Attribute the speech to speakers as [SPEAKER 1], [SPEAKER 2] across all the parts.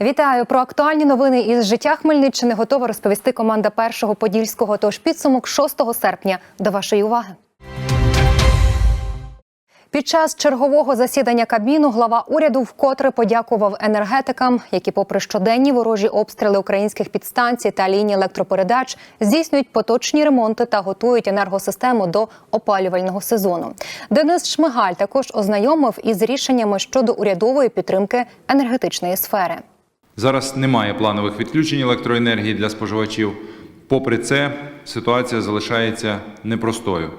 [SPEAKER 1] Вітаю про актуальні новини із життя Хмельниччини. Готова розповісти команда першого подільського. Тож підсумок 6 серпня до вашої уваги. Під час чергового засідання Кабміну глава уряду вкотре подякував енергетикам, які, попри щоденні ворожі обстріли українських підстанцій та ліній електропередач, здійснюють поточні ремонти та готують енергосистему до опалювального сезону. Денис Шмигаль також ознайомив із рішеннями щодо урядової підтримки енергетичної сфери.
[SPEAKER 2] Зараз немає планових відключень електроенергії для споживачів. Попри це, ситуація залишається непростою.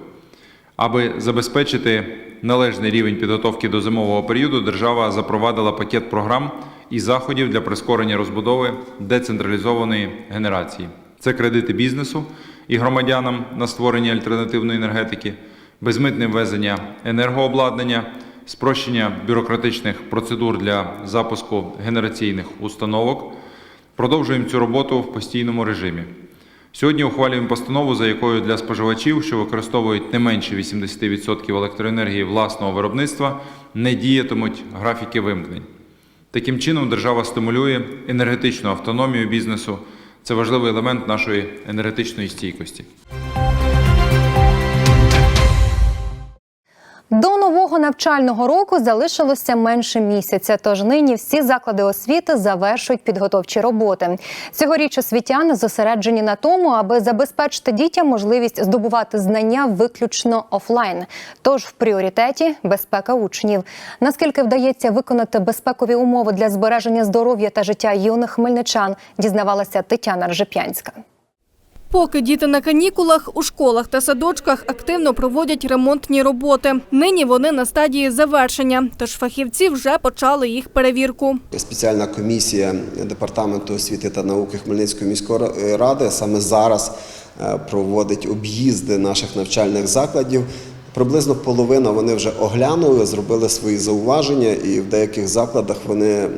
[SPEAKER 2] Аби забезпечити належний рівень підготовки до зимового періоду, держава запровадила пакет програм і заходів для прискорення розбудови децентралізованої генерації. Це кредити бізнесу і громадянам на створення альтернативної енергетики, безмитне ввезення енергообладнання, спрощення бюрократичних процедур для запуску генераційних установок. Продовжуємо цю роботу в постійному режимі. Сьогодні ухвалюємо постанову, за якою для споживачів, що використовують не менше 80% електроенергії власного виробництва, не діятимуть графіки вимкнень. Таким чином, держава стимулює енергетичну автономію бізнесу. Це важливий елемент нашої енергетичної стійкості.
[SPEAKER 1] Нового навчального року залишилося менше місяця. Тож нині всі заклади освіти завершують підготовчі роботи. Цьогоріч освітяни зосереджені на тому, аби забезпечити дітям можливість здобувати знання виключно офлайн. Тож в пріоритеті безпека учнів. Наскільки вдається виконати безпекові умови для збереження здоров'я та життя юних хмельничан, дізнавалася Тетяна Ржеп'янська.
[SPEAKER 3] Поки діти на канікулах у школах та садочках активно проводять ремонтні роботи. Нині вони на стадії завершення, тож фахівці вже почали їх перевірку.
[SPEAKER 4] Спеціальна комісія департаменту освіти та науки Хмельницької міської ради саме зараз е, проводить об'їзди наших навчальних закладів. Приблизно половина вони вже оглянули, зробили свої зауваження, і в деяких закладах вони е,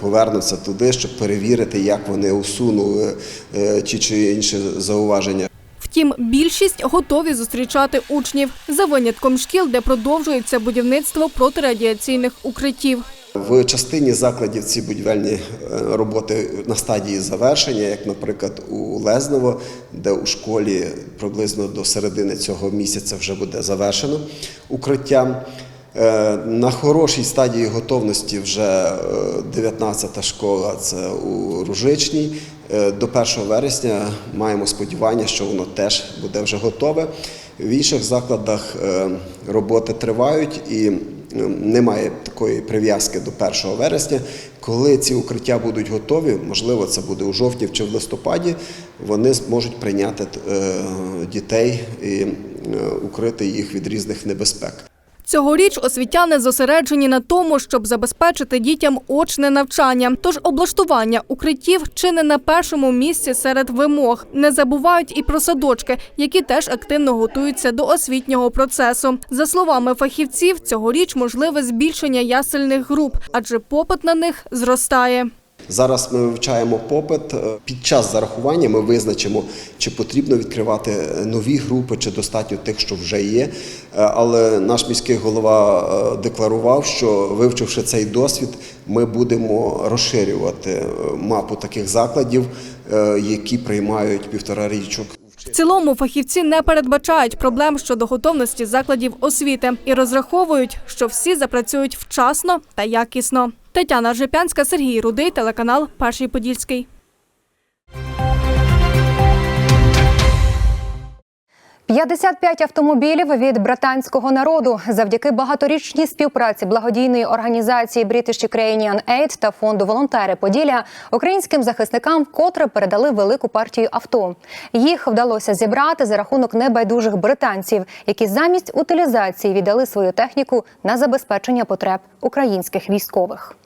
[SPEAKER 4] повернуться туди, щоб перевірити, як вони усунули е, ті чи інші зауваження.
[SPEAKER 3] Втім, більшість готові зустрічати учнів за винятком шкіл, де продовжується будівництво протирадіаційних укриттів.
[SPEAKER 4] В частині закладів ці будівельні е, роботи на стадії завершення, як, наприклад, у Лезново, де у школі приблизно до середини цього місяця вже буде завершено укриття. Е, На хорошій стадії готовності вже 19-та школа, це у Ружичній. Е, До 1 вересня маємо сподівання, що воно теж буде вже готове. В інших закладах е, роботи тривають і е, немає такої прив'язки до 1 вересня. Коли ці укриття будуть готові, можливо, це буде у жовтні чи в листопаді, вони зможуть прийняти е, дітей і е, укрити їх від різних небезпек.
[SPEAKER 3] Цьогоріч освітяни зосереджені на тому, щоб забезпечити дітям очне навчання. Тож облаштування укриттів чи не на першому місці серед вимог. Не забувають і про садочки, які теж активно готуються до освітнього процесу. За словами фахівців, цьогоріч можливе збільшення ясельних груп, адже попит на них зростає.
[SPEAKER 4] Зараз ми вивчаємо попит. Е, Під час зарахування ми визначимо, чи потрібно відкривати нові групи, чи достатньо тих, що вже є. Е, Але наш міський голова е, декларував, що вивчивши цей досвід, ми будемо розширювати мапу таких закладів, які приймають півтора річок.
[SPEAKER 3] В цілому фахівці не передбачають проблем щодо готовності закладів освіти і розраховують, що всі запрацюють вчасно та якісно. Тетяна Жепянська, Сергій Рудий, телеканал Перший Подільський.
[SPEAKER 1] – 55 автомобілів від британського народу завдяки багаторічній співпраці благодійної організації British Ukrainian Aid та фонду Волонтери Поділля українським захисникам вкотре передали велику партію авто. Їх вдалося зібрати за рахунок небайдужих британців, які замість утилізації віддали свою техніку на забезпечення потреб українських військових.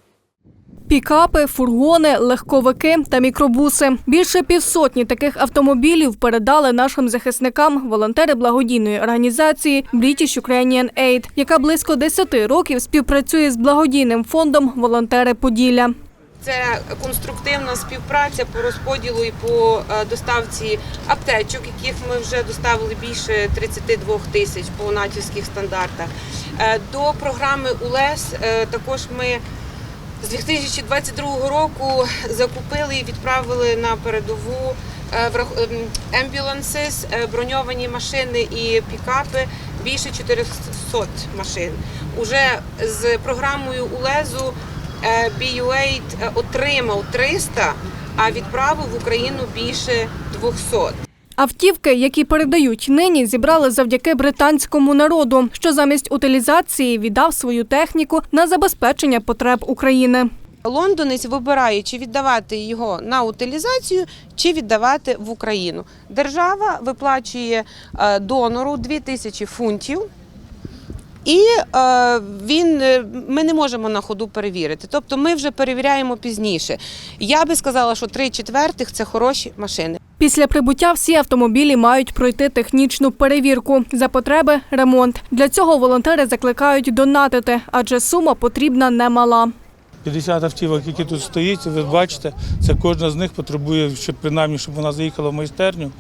[SPEAKER 3] Пікапи, фургони, легковики та мікробуси. Більше півсотні таких автомобілів передали нашим захисникам волонтери благодійної організації British Ukrainian Aid, яка близько 10 років співпрацює з благодійним фондом Волонтери Поділля.
[SPEAKER 5] Це конструктивна співпраця по розподілу і по е, доставці аптечок, яких ми вже доставили більше 32 тисяч по натівських стандартах. Е, До програми УЛЕС е, також ми З 2022 року закупили і відправили на передову е, ем, ембюлансис, е, броньовані машини і пікапи більше 400 машин. Уже з програмою УЛЕЗу е, BU8 е, отримав 300, а відправив в Україну більше 200.
[SPEAKER 6] Автівки, які передають нині, зібрали завдяки британському народу, що замість утилізації віддав свою техніку на забезпечення потреб України.
[SPEAKER 5] Лондонець вибирає, чи віддавати його на утилізацію, чи віддавати в Україну. Держава виплачує е, донору 2000 фунтів. І е, він е, ми не можемо на ходу перевірити. Тобто ми вже перевіряємо пізніше. Я би сказала, що три четвертих це хороші машини.
[SPEAKER 6] Після прибуття всі автомобілі мають пройти технічну перевірку. За потреби ремонт. Для цього волонтери закликають донатити, адже сума потрібна немала.
[SPEAKER 7] 50 автівок, які тут стоїть, ви бачите, це кожна з них потребує, щоб принаймні, щоб вона заїхала в майстерню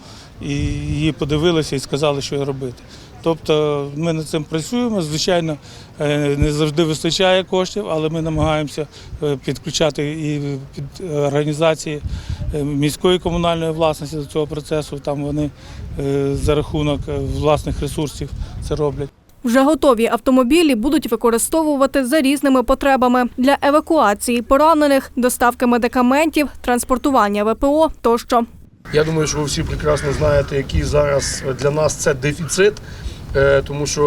[SPEAKER 7] і її подивилися і сказали, що робити. Тобто ми над цим працюємо. Звичайно, е, не завжди вистачає коштів, але ми намагаємося е, підключати і під організації міської комунальної власності до цього процесу. Там вони е, за рахунок е, власних ресурсів це роблять.
[SPEAKER 6] Вже готові автомобілі будуть використовувати за різними потребами для евакуації поранених, доставки медикаментів, транспортування ВПО тощо.
[SPEAKER 8] Я думаю, що ви всі прекрасно знаєте, який зараз для нас це дефіцит, е, тому що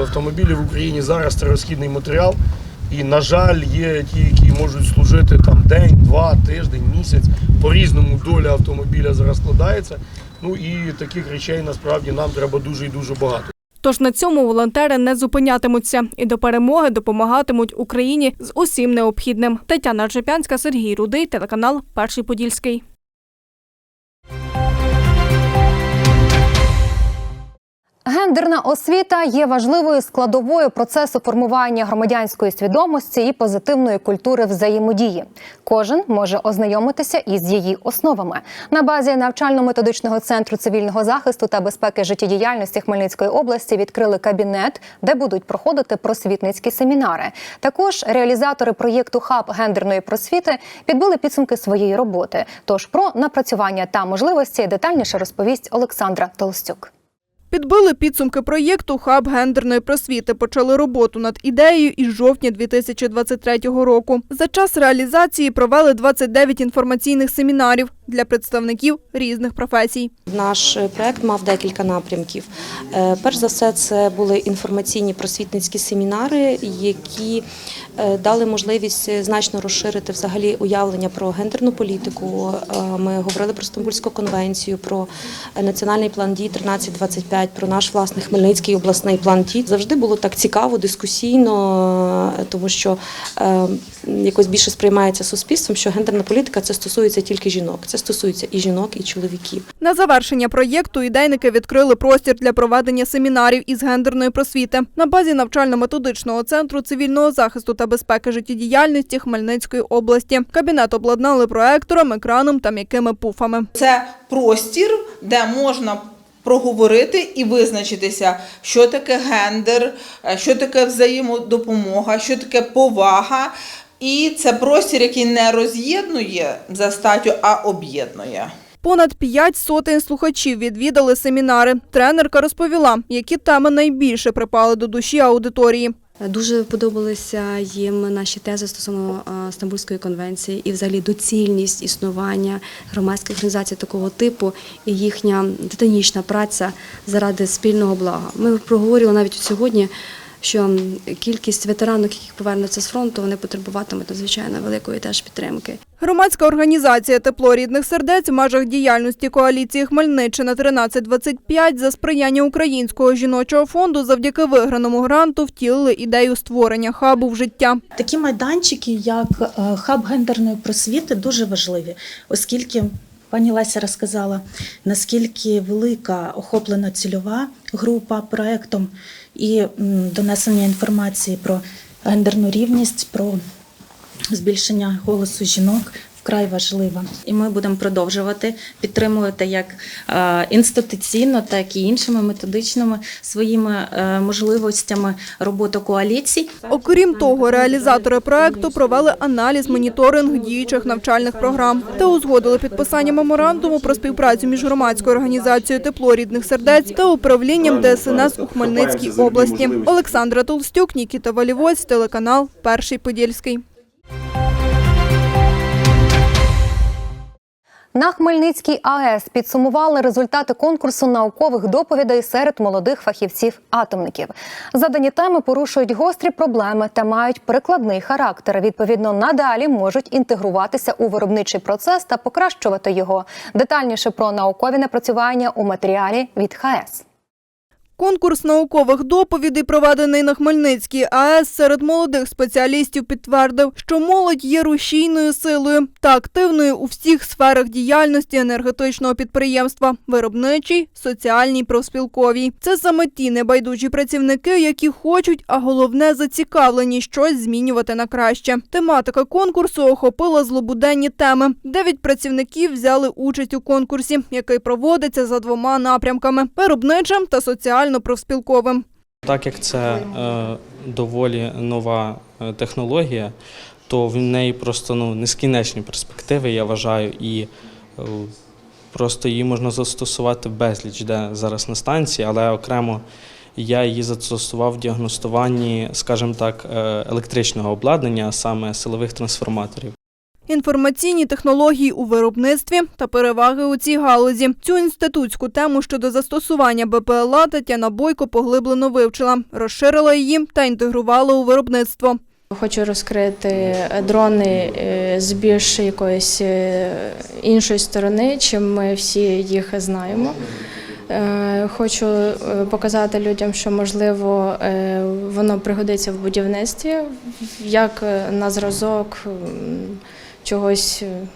[SPEAKER 8] автомобілі в Україні зараз це розхідний матеріал. І, на жаль, є ті, які можуть служити там день, два, тиждень, місяць. По-різному доля автомобіля зараз складається. Ну і таких речей насправді нам треба дуже і дуже багато.
[SPEAKER 6] Тож на цьому волонтери не зупинятимуться і до перемоги допомагатимуть Україні з усім необхідним. Тетяна Ржепянська, Сергій Рудий, телеканал Перший Подільський.
[SPEAKER 1] Гендерна освіта є важливою складовою процесу формування громадянської свідомості і позитивної культури взаємодії. Кожен може ознайомитися із її основами. На базі навчально-методичного центру цивільного захисту та безпеки життєдіяльності Хмельницької області відкрили кабінет, де будуть проходити просвітницькі семінари. Також реалізатори проєкту Хаб гендерної просвіти підбили підсумки своєї роботи. Тож про напрацювання та можливості детальніше розповість Олександра Толстюк.
[SPEAKER 6] Підбили підсумки проєкту Хаб гендерної просвіти. Почали роботу над ідеєю із жовтня 2023 року. За час реалізації провели 29 інформаційних семінарів для представників різних професій.
[SPEAKER 9] Наш проект мав декілька напрямків. Е, Перш за все, це були інформаційні просвітницькі семінари, які е, дали можливість значно розширити взагалі уявлення про гендерну політику. Е, Ми говорили про Стамбульську конвенцію, про національний план дій 1325, про наш власний Хмельницький обласний план дій. Завжди було так цікаво, дискусійно, тому що якось більше сприймається суспільством, що гендерна політика це стосується тільки жінок. Це стосується і жінок, і чоловіків.
[SPEAKER 6] На завершення проєкту ідейники відкрили простір для проведення семінарів із гендерної просвіти на базі навчально-методичного центру цивільного захисту та безпеки життєдіяльності Хмельницької області. Кабінет обладнали проектором, екраном та м'якими пуфами.
[SPEAKER 10] Це простір, де можна проговорити і визначитися, що таке гендер, е, що таке взаємодопомога, що таке повага. І це простір, який не роз'єднує за статтю, а об'єднує.
[SPEAKER 6] Понад п'ять сотень слухачів відвідали семінари. Тренерка розповіла, які теми найбільше припали до душі аудиторії.
[SPEAKER 11] Дуже подобалися їм наші тези стосовно Стамбульської конвенції і взагалі доцільність існування громадських організацій такого типу і їхня титанічна праця заради спільного блага. Ми проговорили навіть сьогодні, що кількість ветеранок, які повернуться з фронту, вони потребуватимуть надзвичайно великої теж підтримки.
[SPEAKER 6] Громадська організація Тепло рідних сердець в межах діяльності коаліції Хмельниччина 1325 за сприяння Українського жіночого фонду завдяки виграному гранту втілили ідею створення хабу в життя.
[SPEAKER 12] Такі майданчики, як е, хаб гендерної просвіти, дуже важливі, оскільки пані Леся розказала, наскільки велика охоплена цільова група проектом і донесення інформації про гендерну рівність, про збільшення голосу жінок вкрай важлива. І ми будемо продовжувати підтримувати як е, інституційно, так і іншими методичними своїми е, можливостями роботу коаліцій.
[SPEAKER 6] Окрім того, реалізатори проекту провели аналіз моніторинг діючих навчальних програм та узгодили підписання меморандуму про співпрацю між громадською організацією Тепло рідних сердець та управлінням ДСНС у Хмельницькій області. Олександра Толстюк, Нікіта Валівоць, телеканал Перший Подільський.
[SPEAKER 1] На Хмельницькій АЕС підсумували результати конкурсу наукових доповідей серед молодих фахівців-атомників. Задані теми порушують гострі проблеми та мають прикладний характер. Відповідно, надалі можуть інтегруватися у виробничий процес та покращувати його. Детальніше про наукові напрацювання у матеріалі від ХАЕС.
[SPEAKER 6] Конкурс наукових доповідей, проведений на Хмельницькій АЕС серед молодих спеціалістів, підтвердив, що молодь є рушійною силою та активною у всіх сферах діяльності енергетичного підприємства виробничій, соціальній, профспілковій. Це саме ті небайдужі працівники, які хочуть, а головне зацікавлені щось змінювати на краще. Тематика конкурсу охопила злобуденні теми. Дев'ять працівників взяли участь у конкурсі, який проводиться за двома напрямками: виробничим та соціально-профспілковим.
[SPEAKER 13] Так як це е, доволі нова е, технологія, то в неї просто ну, нескінченні перспективи, я вважаю, і е, просто її можна застосувати безліч де зараз на станції, але окремо я її застосував в діагностуванні, скажімо так, електричного обладнання, саме силових трансформаторів.
[SPEAKER 6] Інформаційні технології у виробництві та переваги у цій галузі. Цю інститутську тему щодо застосування БПЛА Тетяна Бойко поглиблено вивчила, розширила її та інтегрувала у виробництво.
[SPEAKER 14] Хочу розкрити дрони е, з більш якоїсь е, іншої сторони, чим ми всі їх знаємо. Е, Хочу показати людям, що можливо воно пригодиться в будівництві як на зразок чогось е,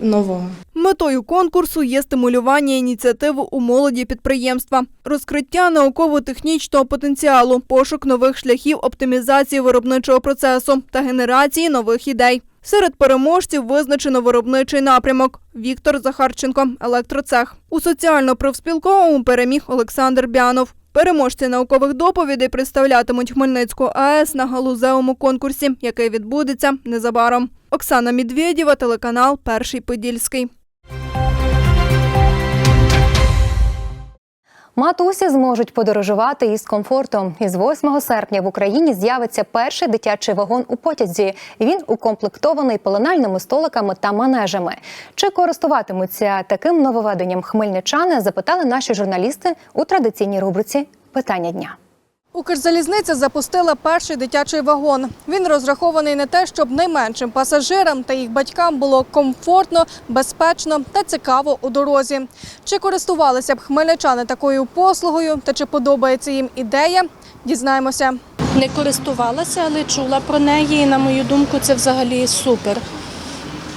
[SPEAKER 14] нового.
[SPEAKER 6] Метою конкурсу є стимулювання ініціативи у молоді підприємства, розкриття науково-технічного потенціалу, пошук нових шляхів оптимізації виробничого процесу та генерації нових ідей. Серед переможців визначено виробничий напрямок Віктор Захарченко, електроцех. У соціально-профспілковому переміг Олександр Бянов. Переможці наукових доповідей представлятимуть Хмельницьку АЕС на галузевому конкурсі, який відбудеться незабаром. Оксана Медведєва, телеканал Перший Подільський.
[SPEAKER 1] Матусі зможуть подорожувати із комфортом. Із 8 серпня в Україні з'явиться перший дитячий вагон у потязі. Він укомплектований пеленальними столиками та манежами. Чи користуватимуться таким нововведенням хмельничани? Запитали наші журналісти у традиційній рубриці Питання дня.
[SPEAKER 6] Укрзалізниця запустила перший дитячий вагон. Він розрахований на те, щоб найменшим пасажирам та їх батькам було комфортно, безпечно та цікаво у дорозі. Чи користувалися б хмельничани такою послугою та чи подобається їм ідея? Дізнаємося.
[SPEAKER 15] Не користувалася, але чула про неї. І на мою думку, це взагалі супер.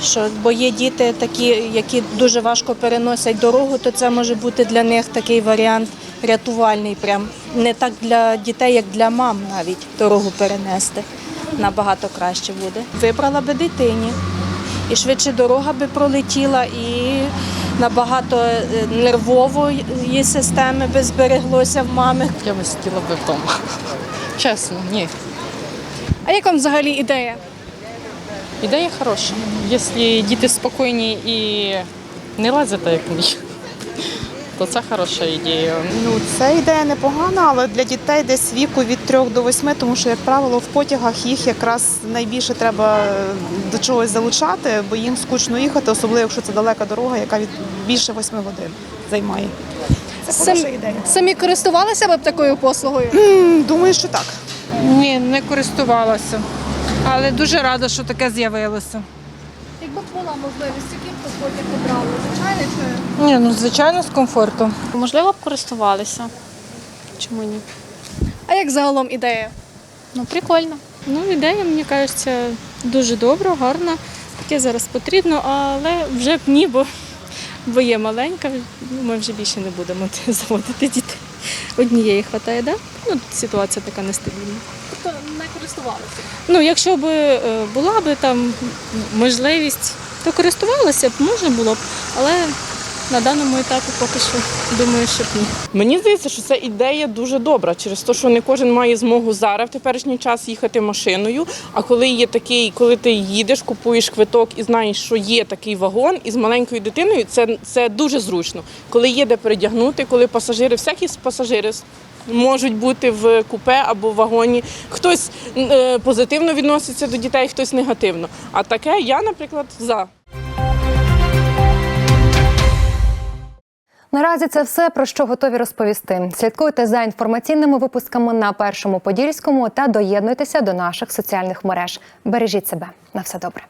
[SPEAKER 15] Що, бо є діти такі, які дуже важко переносять дорогу, то це може бути для них такий варіант рятувальний. Прям не так для дітей, як для мам навіть дорогу перенести. Набагато краще буде. Вибрала би дитині. І швидше дорога би пролетіла, і набагато е, нервово її системи би збереглося в мами.
[SPEAKER 16] Я би сиділа би вдома. Чесно, ні.
[SPEAKER 6] А як вам взагалі ідея?
[SPEAKER 16] Ідея хороша. Якщо діти спокійні і не лазять, як мій, то це хороша ідея.
[SPEAKER 3] Ну, це ідея непогана, але для дітей десь віку від 3 до 8, тому що, як правило, в потягах їх якраз найбільше треба до чогось залучати, бо їм скучно їхати, особливо якщо це далека дорога, яка від більше 8 годин займає. Це хороша ідея.
[SPEAKER 6] Самі користувалися б такою послугою?
[SPEAKER 3] М, Думаю, що так.
[SPEAKER 17] Ні, не користувалася. Але дуже рада, що таке з'явилося.
[SPEAKER 6] Якби була можливість, яким б потяг обрали? Звичайно чи?
[SPEAKER 17] Ні, ну звичайно, з комфортом.
[SPEAKER 15] Можливо, б користувалися. Чому ні?
[SPEAKER 6] А як загалом ідея?
[SPEAKER 15] Ну, прикольно. Ну, ідея, мені кажеться, дуже добра, гарна. Таке зараз потрібно, але вже б ні, бо, бо є маленька, ну, ми вже більше не будемо заводити дітей. Однієї вистачає, да? Ну, ситуація така нестабільна.
[SPEAKER 6] Тобто не користувалися.
[SPEAKER 15] Ну, якщо б е, була б там можливість, то користувалася б, можна було б, але на даному етапі поки що думаю, що ні.
[SPEAKER 18] Мені здається, що це ідея дуже добра, через те, що не кожен має змогу зараз в теперішній час їхати машиною. А коли є такий, коли ти їдеш, купуєш квиток і знаєш, що є такий вагон із маленькою дитиною, це, це дуже зручно. Коли є де передягнути, коли пасажири, всякі пасажири можуть бути в купе або в вагоні. Хтось е, позитивно відноситься до дітей, хтось негативно. А таке я, наприклад, за.
[SPEAKER 1] Наразі це все про що готові розповісти. Слідкуйте за інформаційними випусками на першому подільському та доєднуйтеся до наших соціальних мереж. Бережіть себе на все добре.